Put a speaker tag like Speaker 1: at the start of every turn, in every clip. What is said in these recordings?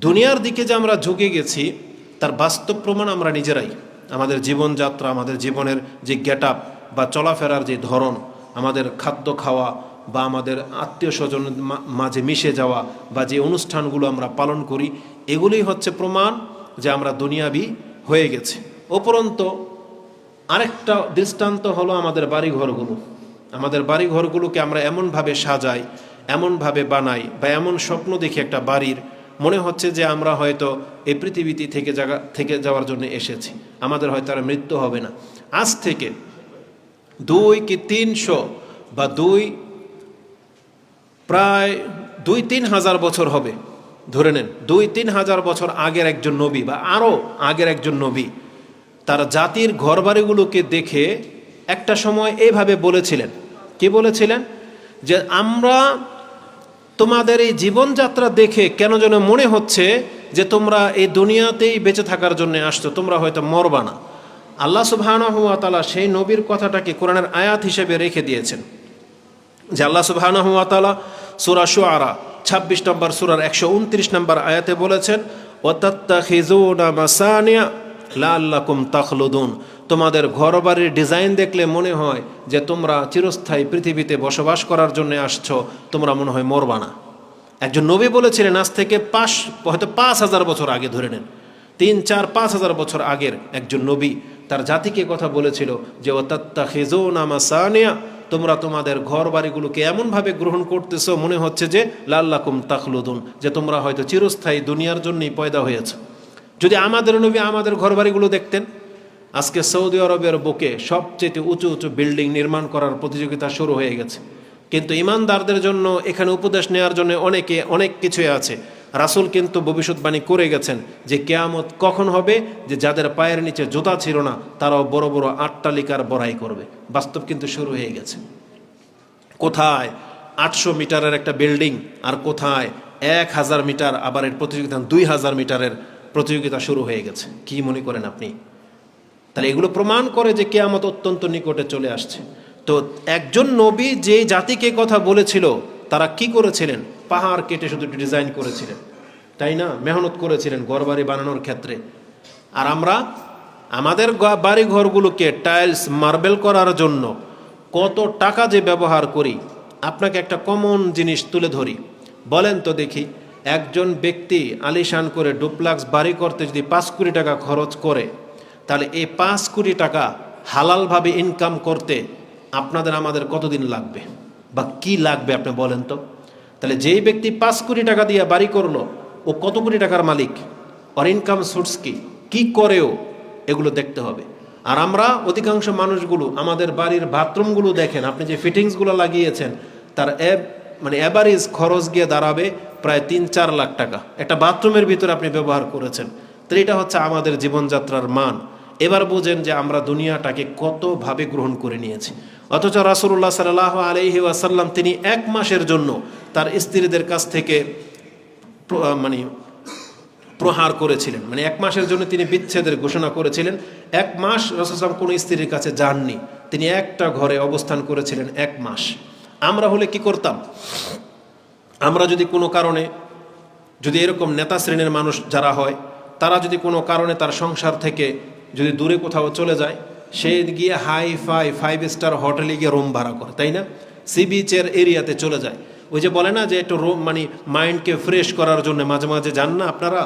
Speaker 1: দুনিয়ার দিকে যে আমরা ঝুঁকে গেছি, তার বাস্তব প্রমাণ আমরা নিজেরাই। আমাদের জীবনযাত্রা, আমাদের জীবনের যে গেট বা চলাফেরার যে ধরন, আমাদের খাদ্য খাওয়া বা আমাদের আত্মীয় স্বজন মাঝে মিশে যাওয়া বা যে অনুষ্ঠানগুলো আমরা পালন করি, এগুলোই হচ্ছে প্রমাণ যে আমরা দুনিয়াবি হয়ে গেছে। উপরন্ত আরেকটা দৃষ্টান্ত হলো আমাদের বাড়িঘরগুলো। আমাদের বাড়িঘরগুলোকে আমরা এমনভাবে সাজাই, এমনভাবে বানাই বা এমন স্বপ্ন দেখি একটা বাড়ির মনে হচ্ছে যে আমরা হয়তো এই পৃথিবীতে থেকে জায়গা থেকে যাওয়ার জন্য এসেছি। আমাদের হয়তো আর মৃত্যু হবে না। আজ থেকে দুই কি তিনশো বা দুই প্রায় দুই তিন হাজার বছর হবে। ধরে নেন, দুই তিন হাজার বছর আগের একজন নবী বা আরও আগের একজন নবী, তার জাতির ঘরবাড়িগুলোকে দেখে একটা সময় এভাবে বলেছিলেন। কি বলেছিলেন? যে আমরা তোমাদের এই জীবনযাত্রা দেখে কেন যেন মনে হচ্ছে যে তোমরা এই দুনিয়াতেই বেঁচে থাকার জন্য আসছো, তোমরা হয়তো মরবা না। আল্লাহ সুবহানাহু ওয়া সেই নবীর কথাটাকে কোরআনের আয়াত হিসেবে রেখে দিয়েছেন। যে আল্লাহ সুবহানাহু ওয়া তাআলা সূরা শুআরা 26 নম্বর সূরার 129 নম্বর আয়াতে বলেছেন ওয়াতাত্তাখিজুনা মাসানিয়া লাআল্লাকুম তাখলুদুন। তোমাদের ঘরবাড়ির ডিজাইন দেখলে মনে হয় যে তোমরা চিরস্থায়ী পৃথিবীতে বসবাস করার জন্য আসছো, তোমরা মনে হয় মরবা না। একজন নবী বলেছিলেন, আজ থেকে পাঁচ, হয়তো পাঁচ হাজার বছর আগে ধরে নেন। তিন, চার, পাঁচ হাজার বছর আগের একজন নবী তার জাতিকে কথা বলেছিল যে ও তাত্তা খেজো নামা সানিয়া তোমরা তোমাদের ঘর বাড়িগুলোকে এমনভাবে গ্রহণ করতেছো, মনে হচ্ছে যে, লাল্লাকুম তাখলুদুন, যে তোমরা হয়তো চিরস্থায়ী দুনিয়ার জন্যই পয়দা হয়েছে। যদি আমাদের নবী আমাদের ঘর বাড়িগুলো দেখতেন আজকে সৌদি আরবের বুকে সবচেয়ে উঁচু উঁচু বিল্ডিং নির্মাণ করার প্রতিযোগিতা শুরু হয়ে গেছে। কিন্তু ইমানদারদের জন্য এখানে উপদেশ নেওয়ার জন্য অনেকে অনেক কিছুই আছে। রাসুল কিন্তু ভবিষ্যৎবাণী করে গেছেন যে কেয়ামত কখন হবে, যে যাদের পায়ের নিচে জুতা ছিল না, তারাও বড় বড় আটটালিকার বড়াই করবে। বাস্তব কিন্তু শুরু হয়ে গেছে। কোথায় আটশো মিটারের একটা বিল্ডিং আর কোথায় এক হাজার মিটার আবার এর প্রতিযোগিতা, দুই হাজার মিটারের প্রতিযোগিতা শুরু হয়ে গেছে। কি মনে করেন আপনি? তাহলে এগুলো প্রমাণ করে যে কেয়ামত অত্যন্ত নিকটে চলে আসছে। তো একজন নবী যে জাতিকে কথা বলেছিল, তারা কি করেছিলেন? পাহাড় কেটে শুধু ডিজাইন করেছিলেন। তাই না? মেহনত করেছিলেন ঘরবাড়ি বানানোর ক্ষেত্রে। আর আমরা, আমাদের বাড়ি ঘরগুলোকে টাইলস মার্বেল করার জন্য কত টাকা যে ব্যবহার করি, আপনাকে একটা কমন জিনিস তুলে ধরি। বলেন তো দেখি, একজন ব্যক্তি আলিশান করে ডুপ্লাক্স বাড়ি করতে যদি পাঁচ কোটি টাকা খরচ করে তাহলে এই পাঁচ কোটি টাকা হালালভাবে ইনকাম করতে আপনাদের আমাদের কতদিন লাগবে? বা কি লাগবে আপনি বলেন তো? তাহলে যেই ব্যক্তি পাঁচ কোটি টাকা দিয়ে বাড়ি করল, ও কত কোটি টাকার মালিক? ওর ইনকাম সোর্স কি? কি করেও এগুলো দেখতে হবে। আর আমরা অধিকাংশ মানুষগুলো, আমাদের বাড়ির বাথরুমগুলো দেখেন, আপনি যে ফিটিংসগুলো লাগিয়েছেন, তার এ- মানে অ্যাভারেজ খরচ গিয়ে দাঁড়াবে প্রায় তিন চার লাখ টাকা। একটা বাথরুমের ভিতরে আপনি ব্যবহার করেছেন। তো এটা হচ্ছে আমাদের জীবনযাত্রার মান। এবার বোঝেন যে আমরা দুনিয়াটাকে কতভাবে গ্রহণ করে নিয়েছি। অথচ রাসুল্লাহ সাল্লাহ আলহি ওয়াসাল্লাম তিনি এক মাসের জন্য তার স্ত্রীদের কাছ থেকে মানে প্রহার করেছিলেন। মানে এক মাসের জন্য তিনি বিচ্ছেদের ঘোষণা করেছিলেন। এক মাস রসুলাম কোনো স্ত্রীর কাছে যাননি। তিনি একটা ঘরে অবস্থান করেছিলেন এক মাস। আমরা হলে কি করতাম? আমরা যদি কোনো কারণে, যদি এরকম নেতা শ্রেণির মানুষ যারা হয়, তারা যদি কোনো কারণে তার সংসার থেকে যদি দূরে কোথাও চলে যায়, সে গিয়ে হাই ফাই ফাইভ স্টার হোটেলে গিয়ে রুম ভাড়া করে, তাই না? সি বিচের এরিয়াতে চলে যায়। ওই যে বলে না যে একটু রুম মানে মাইন্ডকে ফ্রেশ করার জন্য মাঝে মাঝে যান না আপনারা?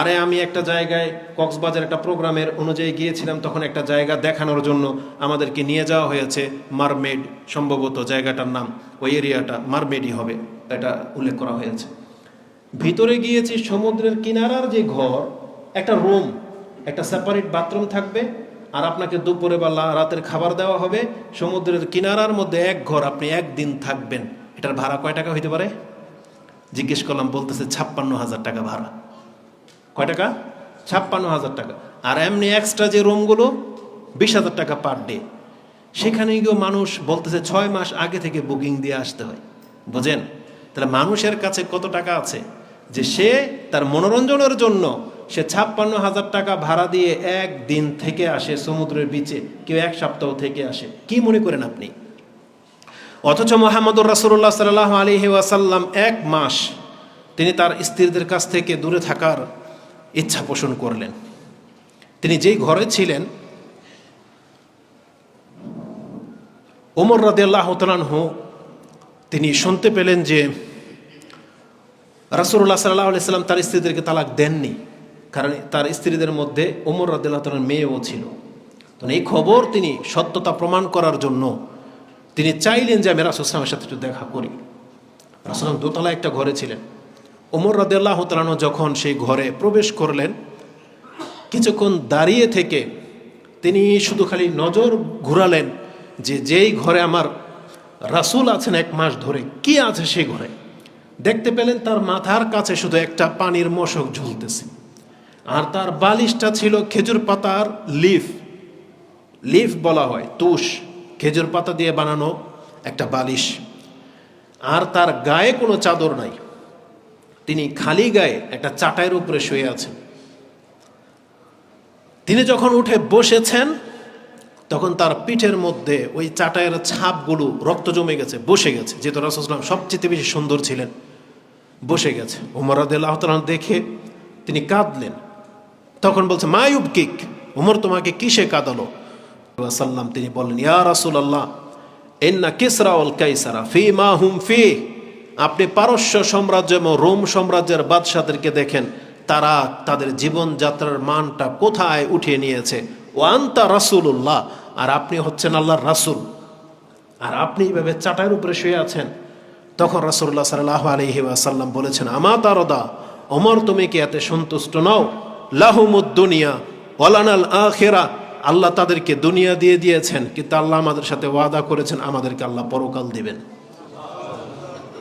Speaker 1: আরে আমি একটা জায়গায়, কক্সবাজার একটা প্রোগ্রামের অনুযায়ী গিয়েছিলাম, তখন একটা জায়গা দেখানোর জন্য আমাদেরকে নিয়ে যাওয়া হয়েছে মারমেড সম্ভবত জায়গাটার নাম, ওই এরিয়াটা মারমেডই হবে, এটা উল্লেখ করা হয়েছে। ভিতরে গিয়েছি সমুদ্রের কিনারার যে ঘর, একটা রুম একটা সেপারেট বাথরুম থাকবে, আর আপনাকে দুপুরে বা রাতের খাবার দেওয়া হবে। সমুদ্রের কিনারার মধ্যে এক ঘর আপনি একদিন থাকবেন। এটার ভাড়া কয় টাকা হইতে পারে? জিজ্ঞেস করলাম, বলতেছে ছাপ্পান্ন হাজার টাকা ভাড়া। কয় টাকা? ছাপ্পান্ন হাজার টাকা। আর এমনি এক্সট্রা যে রুমগুলো বিশ হাজার টাকা পার ডে সেখানে গিয়েও মানুষ বলতেছে, ছয় মাস আগে থেকে বুকিং দিয়ে আসতে হয়। বুঝেন? তাহলে মানুষের কাছে কত টাকা আছে? যে সে তার মনোরঞ্জনের জন্য সে ছাপ্পান্ন হাজার টাকা ভাড়া দিয়ে একদিন থেকে আসে সমুদ্রের বিচে। কেউ এক সপ্তাহ থেকে আসে। কি মনে করেন আপনি? অথচ মোহাম্মদুর রাসুল্লাহ সাল্লাহ আলী ওয়াসাল্লাম এক মাস তিনি তার স্ত্রীদের কাছ থেকে দূরে থাকার ইচ্ছা পোষণ করলেন। তিনি যেই ঘরে ছিলেন, ওমর রাদিয়াল্লাহ তালানহু তিনি শুনতে পেলেন যে রাসুল্লাহ সাল্লাহ সাল্লাম তার স্ত্রীদেরকে তালাক দেননি। কারণ তার স্ত্রীদের মধ্যে ওমর রাদিয়াল্লাহ তালার মেয়েও ছিল। তো এই খবর তিনি সত্যতা প্রমাণ করার জন্য তিনি চাইলেন যে আমি রাসুলামের সাথে একটু দেখা করি। রাসুলাম দোতলা একটা ঘরে ছিলেন। ওমর রাদিয়াল্লাহ তালানো যখন সেই ঘরে প্রবেশ করলেন, কিছুক্ষণ দাঁড়িয়ে থেকে তিনি শুধু খালি নজর ঘুরালেন যে যেই ঘরে আমার রাসুল আছেন এক মাস ধরে, কি আছে সেই ঘরে? দেখতে পেলেন তার মাথার কাছে শুধু একটা পানির মশক ঝুলতেছে। আর তার বালিশটা ছিল খেজুর পাতার লিফ। লিফ বলা হয়, তুষ। খেজুর পাতা দিয়ে বানানো একটা বালিশ। আর তার গায়ে কোনো চাদর নাই। তিনি খালি গায়ে একটা চাটাইয়ের উপরে শুয়ে আছেন। তিনি যখন উঠে বসেছেন, তখন তার পিঠের মধ্যে ওই চাটাইয়ের ছাপগুলো রক্ত জমে গেছে, বসে গেছে, যেহেতু রাসুসলাম সবচেয়ে বেশি সুন্দর ছিলেন। বসে গেছে। উমর আদাল্লাহ দেখে তিনি কাঁদলেন। তখন বলছে মায়ুব কিক উমর তোমাকে কিসে কাঁদালো? সাল্লাম তিনি বললেন, ইয়া রাসুল আল্লাহ এন্না কিসরা অল কাইসারা, ফি মা হুম ফি। আপনি পারস্য সাম্রাজ্য এবং রোম সাম্রাজ্যের বাদশাদেরকে দেখেন, তারা তাদের জীবনযাত্রার মানটা কোথায় উঠিয়ে নিয়েছে? ও ওয়ান্তা রাসুল্লাহ আর আপনি হচ্ছেন আল্লাহর রাসুল। আর আপনি এইভাবে চাটার উপরে শুয়ে আছেন। তখন রাসুল্লাহ সাল্লাহ আলহি আসাল্লাম বলেছেন, আমা তারদা অমর তুমি কি এতে সন্তুষ্ট নও? লাহুমুদ্দুনিয়া ওয়ালানাল আখেরা। আল্লাহ তাদেরকে দুনিয়া দিয়ে দিয়েছেন, কিন্তু আল্লাহ আমাদের সাথে ওয়াদা করেছেন, আমাদেরকে আল্লাহ পরকাল দিবেন।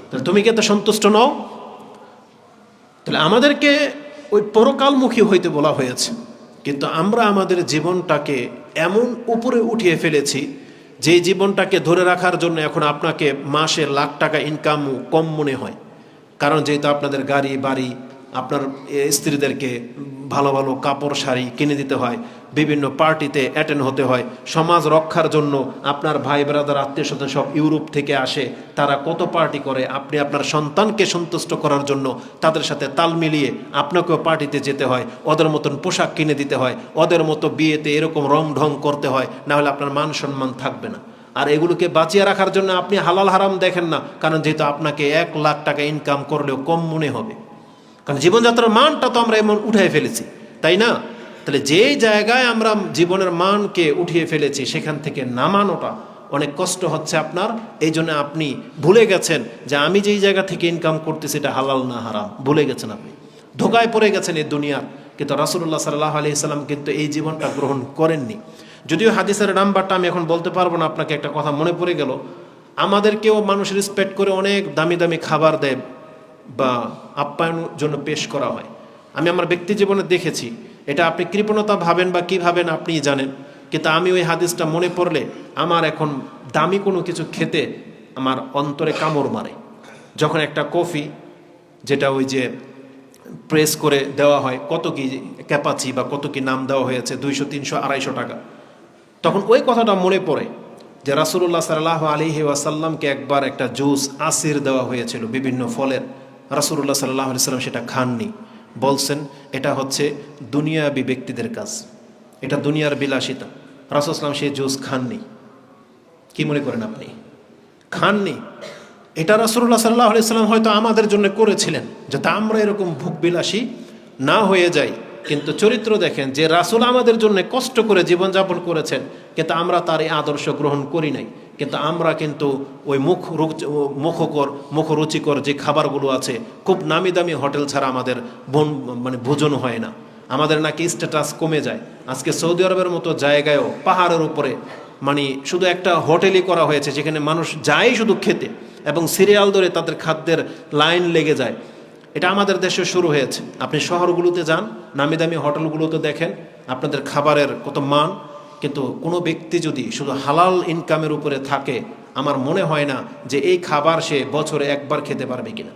Speaker 1: তাহলে তুমি কি এতে সন্তুষ্ট নও? তাহলে আমাদেরকে ওই পরকালমুখী হইতে বলা হয়েছে, কিন্তু আমরা আমাদের জীবনটাকে এমন উপরে উঠিয়ে ফেলেছি যে জীবনটাকে ধরে রাখার জন্য এখন আপনাকে মাসে লাখ টাকা ইনকাম কম মনে হয়। কারণ যেহেতু আপনাদের গাড়ি, বাড়ি আপনার স্ত্রীদেরকে ভালো ভালো কাপড়, শাড়ি কিনে দিতে হয়, বিভিন্ন পার্টিতে অ্যাটেন্ড হতে হয়। সমাজ রক্ষার জন্য আপনার ভাই ব্রাদার, আত্মীয় স্বজন সব ইউরোপ থেকে আসে। তারা কত পার্টি করে? আপনি আপনার সন্তানকে সন্তুষ্ট করার জন্য তাদের সাথে তাল মিলিয়ে আপনাকেও পার্টিতে যেতে হয়। ওদের মতন পোশাক কিনে দিতে হয়। ওদের মতো বিয়েতে এরকম রং ঢং করতে হয়, না হলে আপনার মান সম্মান থাকবে না। আর এগুলোকে বাঁচিয়ে রাখার জন্য আপনি হালাল হারাম দেখেন না, কারণ যেহেতু আপনাকে এক লাখ টাকা ইনকাম করলেও কম মনে হবে। কারণ জীবনযাত্রার মানটা তো আমরা এমন উঠে ফেলেছি, তাই না? তাহলে যেই জায়গায় আমরা জীবনের মানকে উঠিয়ে ফেলেছি, সেখান থেকে নামানোটা অনেক কষ্ট হচ্ছে আপনার। এই জন্য আপনি ভুলে গেছেন যে আমি যেই জায়গা থেকে ইনকাম করতেছি এটা হালাল না হারাম। ভুলে গেছেন আপনি। ধোকায় পড়ে গেছেন এই দুনিয়ার। কিন্তু রাসুল্লাহ সাল্লাহ আলি সাল্লাম কিন্তু এই জীবনটা গ্রহণ করেননি। যদিও হাদিসের নাম্বারটা আমি এখন বলতে পারব না, আপনাকে একটা কথা মনে পড়ে গেল। আমাদেরকেও মানুষ রেসপেক্ট করে অনেক দামি দামি খাবার দেয়। বা আপ্যায়নের জন্য পেশ করা হয়। আমি আমার ব্যক্তি জীবনে দেখেছি, এটা আপনি কৃপণতা ভাবেন বা কী ভাবেন আপনিই জানেন, কিন্তু আমি ওই হাদিসটা মনে পড়লে আমার এখন দামি কোনো কিছু খেতে আমার অন্তরে কামড় মারে। যখন একটা কফি যেটা ওই যে প্রেস করে দেওয়া হয়, কত কি ক্যাপাচি বা কত কি নাম দেওয়া হয়েছে, দুইশো, তিনশো, আড়াইশো টাকা। তখন ওই কথাটা মনে পড়ে যে রাসুল্লাহ সাল্লাহ আলিহি ওয়াসাল্লামকে একবার একটা জুস আসির দেওয়া হয়েছিল বিভিন্ন ফলের। রাসুল্লাহ সাল্লাহ সাল্লাম সেটা খাননি। বলছেন, এটা হচ্ছে দুনিয়াবি ব্যক্তিদের কাজ। এটা দুনিয়ার বিলাসিতা। রাসুলাম সেই জুস খাননি। কি মনে করেন আপনি? খাননি? এটা রাসুল্লাহ সাল্লাহ সাল্লাম হয়তো আমাদের জন্য করেছিলেন, যাতে আমরা এরকম ভোগ বিলাসী না হয়ে যাই। কিন্তু চরিত্র দেখেন, যে রাসুল আমাদের জন্য কষ্ট করে জীবনযাপন করেছেন, কিন্তু আমরা তার এই আদর্শ গ্রহণ করি নাই। কিন্তু আমরা কিন্তু ওই মুখ মুখকর, মুখরুচিকর যে খাবারগুলো আছে, খুব নামি দামি হোটেল ছাড়া আমাদের বন মানে ভোজন হয় না। আমাদের নাকি স্ট্যাটাস কমে যায়। আজকে সৌদি আরবের মতো জায়গায়ও পাহাড়ের উপরে মানে শুধু একটা হোটেলই করা হয়েছে, যেখানে মানুষ যায় শুধু খেতে এবং সিরিয়াল ধরে তাদের খাদ্যের লাইন লেগে যায়। এটা আমাদের দেশে শুরু হয়েছে। আপনি শহরগুলোতে যান নামি দামি হোটেলগুলোতে দেখেন, আপনাদের খাবারের কত মান কিন্তু কোনো ব্যক্তি যদি শুধু হালাল ইনকামের উপরে থাকে, আমার মনে হয় না যে এই খাবার সে বছরে একবার খেতে পারবে কিনা।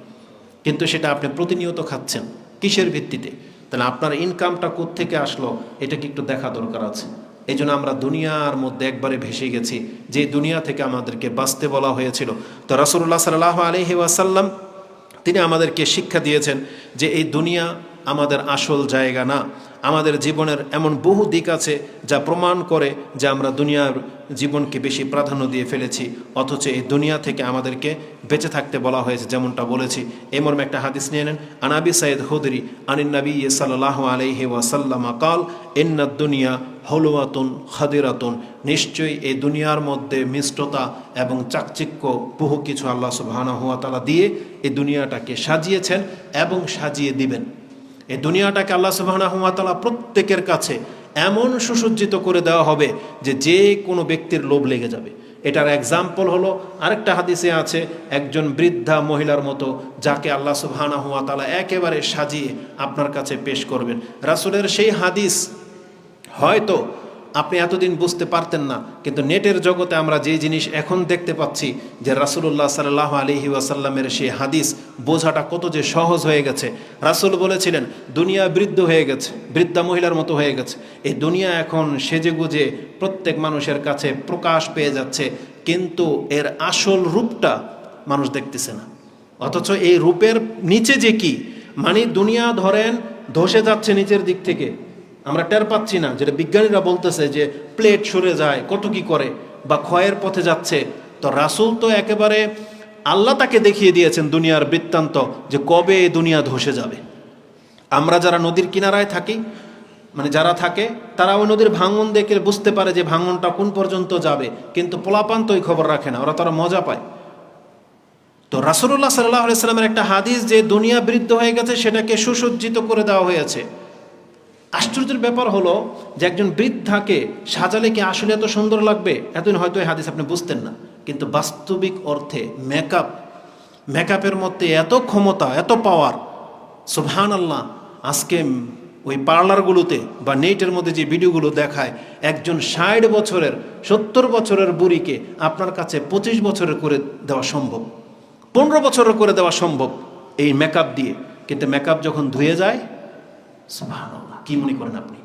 Speaker 1: কিন্তু সেটা আপনি প্রতিনিয়ত খাচ্ছেন, কিসের ভিত্তিতে? তাহলে আপনার ইনকামটা থেকে আসলো, এটা কি একটু দেখা দরকার আছে। এই জন্য আমরা দুনিয়ার মধ্যে একবারে ভেসে গেছি, যে দুনিয়া থেকে আমাদেরকে বাঁচতে বলা হয়েছিল। তো রাসুল্লাহ সাল্লাহ আলহি ওয়াসাল্লাম, তিনি আমাদেরকে শিক্ষা দিয়েছেন যে এই দুনিয়া আমাদের আসল জায়গা না। আমাদের জীবনের এমন বহু দিক আছে যা প্রমাণ করে যে আমরা দুনিয়ার জীবনকে বেশি প্রাধান্য দিয়ে ফেলেছি, অথচ এই দুনিয়া থেকে আমাদেরকে বেঁচে থাকতে বলা হয়েছে, যেমনটা বলেছি। এই মর্মে একটা হাদিস নিয়ে নেন আনাবি সাইদ হুদরি আনিন নবী সাল্লাহ আলহি ওয়াসাল্লামা কাল, ইন্নাদ দুনিয়া হলুয়াতুন খাদিরাতুন। নিশ্চয়ই এই দুনিয়ার মধ্যে মিষ্টতা এবং চাকচিক্য বহু কিছু আল্লাহ সুবাহানা হুয়া তালা দিয়ে এই দুনিয়াটাকে সাজিয়েছেন এবং সাজিয়ে দিবেন। এই দুনিয়াটাকে আল্লাহ সুবাহতালা প্রত্যেকের কাছে এমন সুসজ্জিত করে দেওয়া হবে যে যে কোনো ব্যক্তির লোভ লেগে যাবে। এটার এক্সাম্পল হলো, আরেকটা হাদিসে আছে, একজন বৃদ্ধা মহিলার মতো যাকে আল্লাহ সুবহানা হুয়া তালা একেবারে সাজিয়ে আপনার কাছে পেশ করবেন। রাসুলের সেই হাদিস হয়তো আপনি এতদিন বুঝতে পারতেন না, কিন্তু নেটের জগতে আমরা যে জিনিস এখন দেখতে পাচ্ছি, যে রাসুল্লাহ সাল্লাহ আলহি ওয়াসাল্লামের সেই হাদিস, বোঝাটা কত যে সহজ হয়ে গেছে। রাসুল বলেছিলেন, দুনিয়া বৃদ্ধ হয়ে গেছে, বৃদ্ধা মহিলার মতো হয়ে গেছে। এই দুনিয়া এখন সেজে গুজে প্রত্যেক মানুষের কাছে প্রকাশ পেয়ে যাচ্ছে, কিন্তু এর আসল রূপটা মানুষ দেখতেছে না। অথচ এই রূপের নিচে যে কি? মানে দুনিয়া ধরেন, ধসে যাচ্ছে নিচের দিক থেকে। আমরা টের পাচ্ছি না যেটা বিজ্ঞানীরা বলতেছে যে প্লেট সরে যায়, কত কি করে বা ক্ষয়ের পথে যাচ্ছে। তো রাসুল তো একেবারে আল্লাহ তাকে দেখিয়ে দিয়েছেন দুনিয়ার বৃত্তান্ত যে কবে এই দুনিয়া ধসে যাবে। আমরা যারা নদীর কিনারায় থাকি মানে যারা থাকে, তারা ওই নদীর ভাঙন দেখে বুঝতে পারে যে ভাঙনটা কোন পর্যন্ত যাবে। কিন্তু পোলাপান তো ওই খবর রাখে না, ওরা তারা মজা পায়। তো রাসুল্লাহ সাল্লাহ সাল্লামের একটা হাদিস যে দুনিয়া বৃদ্ধ হয়ে গেছে, সেটাকে সুসজ্জিত করে দেওয়া হয়েছে। আশ্চর্যের ব্যাপার হলো যে একজন বৃদ্ধাকে সাজালে কি আসলে এত সুন্দর লাগবে? এতদিন হয়তো এই হাদিস আপনি বুঝতেন না। কিন্তু বাস্তবিক অর্থে মেকআপ মেকআপের মধ্যে এত ক্ষমতা, এত পাওয়ার সুবহান আল্লাহ আজকে ওই পার্লারগুলোতে বা নেটের মধ্যে যে ভিডিওগুলো দেখায়, একজন ষাট বছরের, সত্তর বছরের বুড়িকে আপনার কাছে পঁচিশ বছরের করে দেওয়া সম্ভব। পনেরো বছরের করে দেওয়া সম্ভব এই মেকআপ দিয়ে। কিন্তু মেকআপ যখন ধুয়ে যায়, সুবহানাল্লাহ। কি মনে করেন আপনি?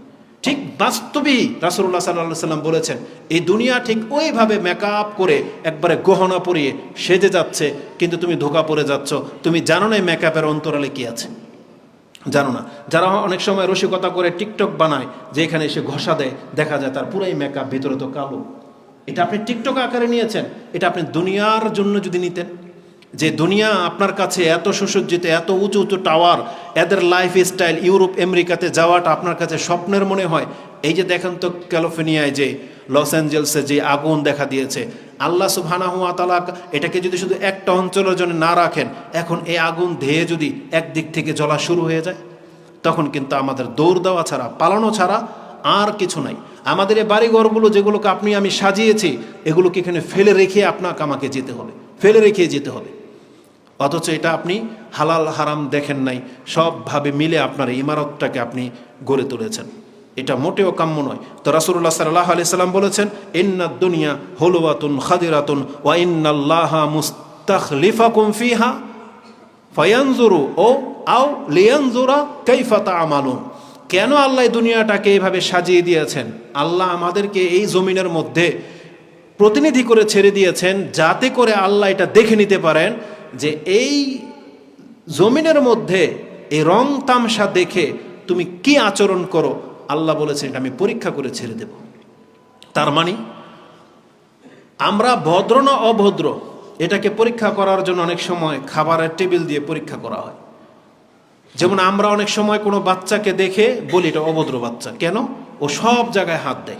Speaker 1: ঠিক বাস্তবেই রাসুল্লাহ সাল্লাহ সাল্লাম বলেছেন, এই দুনিয়া ঠিক ওইভাবে মেকআপ করে একবারে গহনা পরিয়ে সেজে যাচ্ছে, কিন্তু তুমি ধোকা পড়ে যাচ্ছ। তুমি জানো না মেকআপের অন্তরালে কি আছে? জানো না। যারা অনেক সময় রসিকতা করে টিকটক বানায় যে এখানে এসে ঘষা দেয়, দেখা যায় তার পুরাই মেকআপ ভিতরে তো কালো। এটা আপনি টিকটক আকারে নিয়েছেন, এটা আপনি দুনিয়ার জন্য যদি নিতেন যে দুনিয়া আপনার কাছে এত সুসজ্জিত, এত উঁচু উঁচু টাওয়ার, এদের লাইফ স্টাইল ইউরোপ, আমেরিকাতে যাওয়াটা আপনার কাছে স্বপ্নের মনে হয়? এই যে দেখেন তো ক্যালিফোর্নিয়ায় যে লস অ্যাঞ্জেলসে যে আগুন দেখা দিয়েছে, আল্লাহ সুবহানাহু ওয়া তাআলা এটাকে যদি শুধু একটা অঞ্চলের জন্য না রাখেন, এখন এই আগুন ধেয়ে যদি একদিক থেকে জ্বলা শুরু হয়ে যায়, তখন কিন্তু আমাদের দৌড় দেওয়া ছাড়া, পালানো ছাড়া আর কিছু নাই। আমাদের এই বাড়িঘরগুলো যেগুলোকে আপনি, আমি সাজিয়েছি, এগুলোকে এখানে ফেলে রেখে আপনাকে, আমাকে যেতে হবে, ফেলে রেখে যেতে হবে। অথচ এটা আপনি হালাল, হারাম দেখেন নাই। সবভাবে মিলে আপনার ইমারতটাকে আপনি গড়ে তুলেছেন। এটা মোটেও কাম্য নয়। তো রাসুল্লাহ সাল্লাহ আলি সাল্লাম বলেছেন, ইন্না দুনিয়া হলুয়াতুন খাদিরাতুন ওয়া ইন্নাল্লাহ মুস্তাখলিফাকুম ফিহা ফায়ানজুরু ও আও লিয়ানজুরা কাইফা তা'মালুন। কেন আল্লাহ দুনিয়াটাকে এইভাবে সাজিয়ে দিয়েছেন? আল্লাহ আমাদেরকে এই জমিনের মধ্যে প্রতিনিধি করে ছেড়ে দিয়েছেন যাতে করে আল্লাহ এটা দেখে নিতে পারেন যে এই জমিনের মধ্যে এই রং তামসা দেখে তুমি কি আচরণ করো? আল্লাহ বলেছেন, এটা আমি পরীক্ষা করে ছেড়ে দেব। তার মানে আমরা ভদ্র না অভদ্র, এটাকে পরীক্ষা করার জন্য অনেক সময় খাবারের টেবিল দিয়ে পরীক্ষা করা হয়। যেমন আমরা অনেক সময় কোনো বাচ্চাকে দেখে বলি, এটা অভদ্র বাচ্চা। কেন? ও সব জায়গায় হাত দেয়।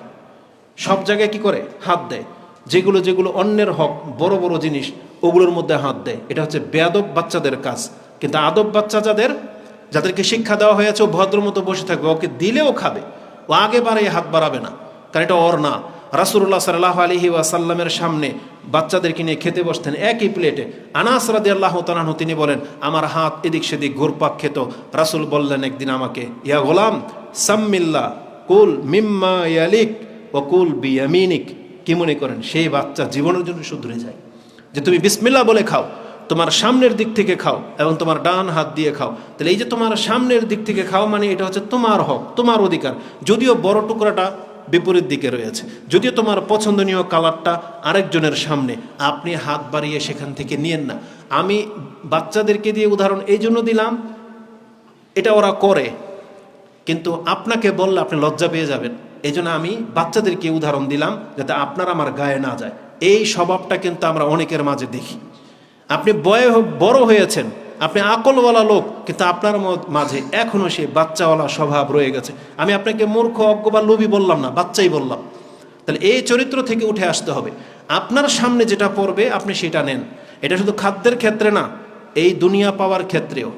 Speaker 1: সব জায়গায় কি করে? হাত দেয়। যেগুলো যেগুলো অন্যের হক, বড় বড় জিনিস, ওগুলোর মধ্যে হাত দেয়। এটা হচ্ছে বেয়াদব বাচ্চাদের কাজ। কিন্তু আদব বাচ্চা যাদের, যাদেরকে শিক্ষা দেওয়া হয়েছে, ও ভদ্র মতো বসে থাকবে, ওকে দিলেও খাবে। ও আগে বাড়ে হাত বাড়াবে না। কারণ এটা ওর না। রাসুল্লাহ সাল্লাহ আলহি ওয়াসাল্লামের সামনে বাচ্চাদেরকে নিয়ে খেতে বসতেন একই প্লেটে। আনাস রাদি আল্লাহ তালাহু তিনি বলেন, আমার হাত এদিক সেদিক ঘুরপাক খেত। রাসুল বললেন একদিন আমাকে, ইয়া গোলাম, সাম্মিল্লা, কুল মিম্মা ইয়ালিক ও কুল বিয়ামিনিক। কি মনে করেন? সেই বাচ্চা জীবনের জন্য শুধরে যায়। যে তুমি বিসমিল্লা বলে খাও, তোমার সামনের দিক থেকে খাও এবং তোমার ডান হাত দিয়ে খাও। তাহলে এই যে তোমার সামনের দিক থেকে খাও মানে এটা হচ্ছে তোমার হক, তোমার অধিকার। যদিও বড় টুকরাটা বিপরীত দিকে রয়েছে, যদিও তোমার পছন্দনীয় কালারটা আরেকজনের সামনে। আপনি হাত বাড়িয়ে সেখান থেকে নিয়েন না। আমি বাচ্চাদেরকে দিয়ে উদাহরণ এই জন্য দিলাম, এটা ওরা করে, কিন্তু আপনাকে বললে আপনি লজ্জা পেয়ে যাবেন। এই আমি বাচ্চাদেরকে উদাহরণ দিলাম যাতে আপনার আমার গায়ে না যায়। এই স্বভাবটা কিন্তু আমরা অনেকের মাঝে দেখি। আপনি বয়ে বড় হয়েছেন, আপনি আকলওয়ালা লোক, কিন্তু আপনার মাঝে এখনও সেই বাচ্চাওয়ালা স্বভাব রয়ে গেছে। আমি আপনাকে মূর্খ, অজ্ঞ বা লোভী বললাম না, বাচ্চাই বললাম। তাহলে এই চরিত্র থেকে উঠে আসতে হবে। আপনার সামনে যেটা পড়বে, আপনি সেটা নেন। এটা শুধু খাদ্যের ক্ষেত্রে না, এই দুনিয়া পাওয়ার ক্ষেত্রেও।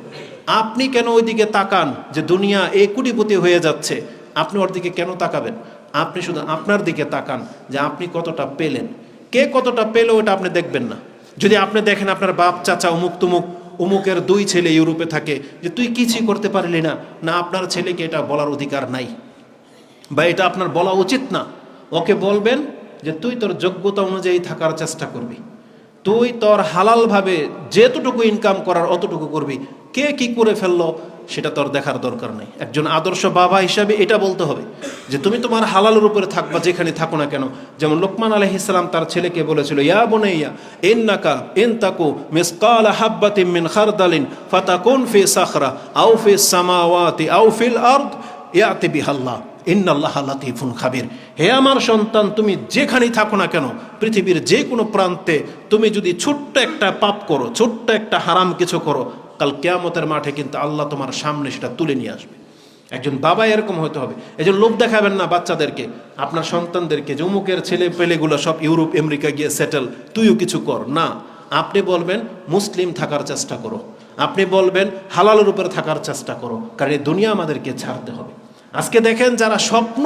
Speaker 1: আপনি কেন ওইদিকে তাকান যে দুনিয়া এই কুটিপতি হয়ে যাচ্ছে? আপনি ওর দিকে কেন তাকাবেন? আপনি শুধু আপনার দিকে তাকান যে আপনি কতটা পেলেন। কে কতটা পেল ওটা আপনি দেখবেন না। যদি আপনি দেখেন আপনার বাপ, চাচা অমুক তুমুক, অমুকের দুই ছেলে ইউরোপে থাকে, যে তুই কিছুই করতে পারলি না না আপনার ছেলেকে এটা বলার অধিকার নাই। বা এটা আপনার বলা উচিত না। ওকে বলবেন যে তুই তোর যোগ্যতা অনুযায়ী থাকার চেষ্টা করবি। তুই তোর হালালভাবে যেতটুকু ইনকাম করার অতটুকু করবি। কে কি করে ফেলল? সেটা তোর দেখার দরকার নেই। একজন আদর্শ বাবা হিসাবে এটা বলতে হবে যে তুমি তোমার হালালের উপরে থাকবা, যেখানে থাকো না কেন। যেমন লোকমান আলহ ইসলাম তার ছেলেকে বলেছিল, ইয়া বোনাইয়া ইন নাকা ইন তাকু মিসকাল হাব্বাতিম মিন খারদালিন ফাতাকুন ফি সাখরা আউ ফি সামাওয়াতি আউ ফিল আরদ ইয়াতে বিহাল্লাহ। ইন্নাল্লাহ লাতিফুন খাবির। হে আমার সন্তান, তুমি যেখানেই থাকো না কেন, পৃথিবীর যে কোনো প্রান্তে তুমি যদি ছোট্ট একটা পাপ করো, ছোট্ট একটা হারাম কিছু করো কাল কেয়ামতের মাঠে কিন্তু আল্লাহ তোমার সামনে সেটা তুলে নিয়ে আসবে। একজন বাবা এরকম হতে হবে। এই জন্য লোভ দেখাবেন না বাচ্চাদেরকে। আপনার সন্তানদেরকে যে অমুকের ছেলে পেলেগুলো সব ইউরোপ, আমেরিকা গিয়ে সেটেল তুইও কিছু কর। না, আপনি বলবেন, মুসলিম থাকার চেষ্টা করো। আপনি বলবেন, হালালের উপরে থাকার চেষ্টা করো। কারণ এই দুনিয়া আমাদেরকে ছাড়তে হবে। আজকে দেখেন যারা স্বপ্ন,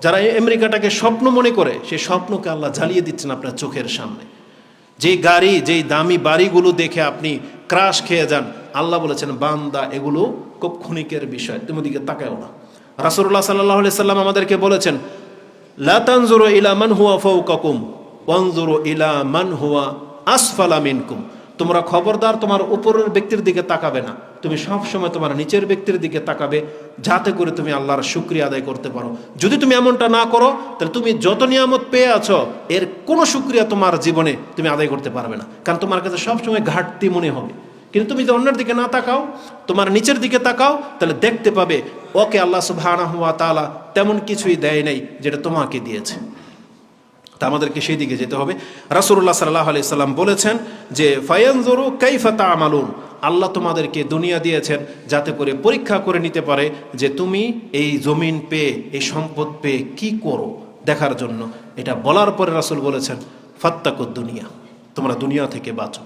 Speaker 1: যারা আমেরিকাটাকে স্বপ্ন মনে করে, সেই স্বপ্নকে আল্লাহ জ্বালিয়ে দিচ্ছেন আপনার চোখের সামনে। যে গাড়ি, যেই দামি বাড়িগুলো দেখে আপনি ক্রাশ খেয়ে যান। আল্লাহ বলেছেন, বান্দা, এগুলো খুব ক্ষণিকের বিষয়, তুমি দিকে তাকাও না। রাসুল্লাহ সাল্লাহ সাল্লাম আমাদেরকে বলেছেন লাতানজুরো ইলা মান হুয়া ফাওকাকুম, ওয়ানজুরো ইলা মান হুয়া আসফালা মিনকুম। তোমরা খবরদার তোমার উপরের ব্যক্তির দিকে তাকাবে না। তুমি সব সময় তোমার নিচের ব্যক্তির দিকে তাকাবে যাতে করে তুমি আল্লাহর শুক্রিয়া আদায় করতে পারো। যদি তুমি এমনটা না করো, তাহলে তুমি যত নিয়ামত পেয়ে আছো, এর কোনো শুক্রিয়া তোমার জীবনে তুমি আদায় করতে পারবে না। কারণ তোমার কাছে সবসময় ঘাটতি মনে হবে। কিন্তু তুমি যদি অন্যের দিকে না তাকাও, তোমার নিচের দিকে তাকাও, তাহলে দেখতে পাবে, ওকে আল্লাহ তাআলা তেমন কিছুই দেয় নাই যেটা তোমাকে দিয়েছে। তা আমাদেরকে সেই দিকে যেতে হবে। রাসুল্লাহ সাল্লাহ আলি সাল্লাম বলেছেন যে, ফায়ানজরু কাইফাতা আমালুন আল্লাহ তোমাদেরকে দুনিয়া দিয়েছেন যাতে করে পরীক্ষা করে নিতে পারে যে তুমি এই জমিন পেয়ে, এই সম্পদ পেয়ে কি করো দেখার জন্য। এটা বলার পরে রাসুল বলেছেন, ফাত্তাকুদ দুনিয়া তোমরা দুনিয়া থেকে বাঁচো।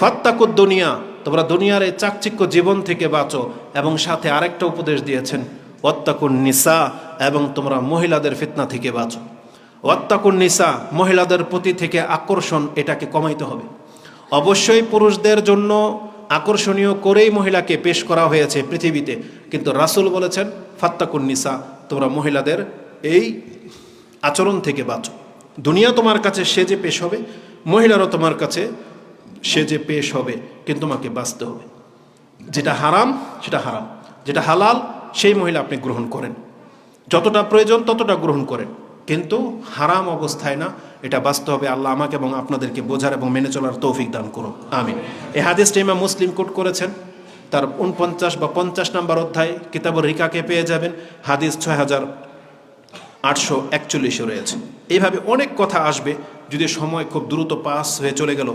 Speaker 1: ফাত্তাকুদ দুনিয়া তোমরা দুনিয়ার এই চাকচিক্য জীবন থেকে বাঁচো। এবং সাথে আরেকটা উপদেশ দিয়েছেন অত্তাকুন নিসা এবং তোমরা মহিলাদের ফিতনা থেকে বাঁচো। ওয়াত্তাকুন নিসা, মহিলাদের প্রতি থেকে আকর্ষণ এটাকে কমাইতে হবে। অবশ্যই পুরুষদের জন্য আকর্ষণীয় করেই মহিলাকে পেশ করা হয়েছে পৃথিবীতে। কিন্তু রাসুল বলেছেন, ফাত্তাকুন নিসা, তোমরা মহিলাদের এই আচরণ থেকে বাঁচো। দুনিয়া তোমার কাছে সে যে পেশ হবে, মহিলারও তোমার কাছে সে যে পেশ হবে, কিন্তু তোমাকে বাঁচতে হবে। যেটা হারাম, সেটা হারাম। যেটা হালাল, সেই মহিলা আপনি গ্রহণ করেন। যতটা প্রয়োজন, ততটা গ্রহণ করেন। কিন্তু হারাম অবস্থায় না, এটা বাস্তবে হবে আল্লাহ আমাকে এবং আপনাদেরকে বোঝার এবং মেনে চলার তৌফিক দান করুন। আমি এ হাদিসটা ইমাম মুসলিম কোট করেছেন। তার উনপঞ্চাশ বা পঞ্চাশ নাম্বার অধ্যায় কিতাবুর রিকাকে পেয়ে যাবেন। হাদিস ছয় হাজার আটশো একচল্লিশে রয়েছে। এইভাবে অনেক কথা আসবে, যদি সময় খুব দ্রুত পাস হয়ে চলে গেল।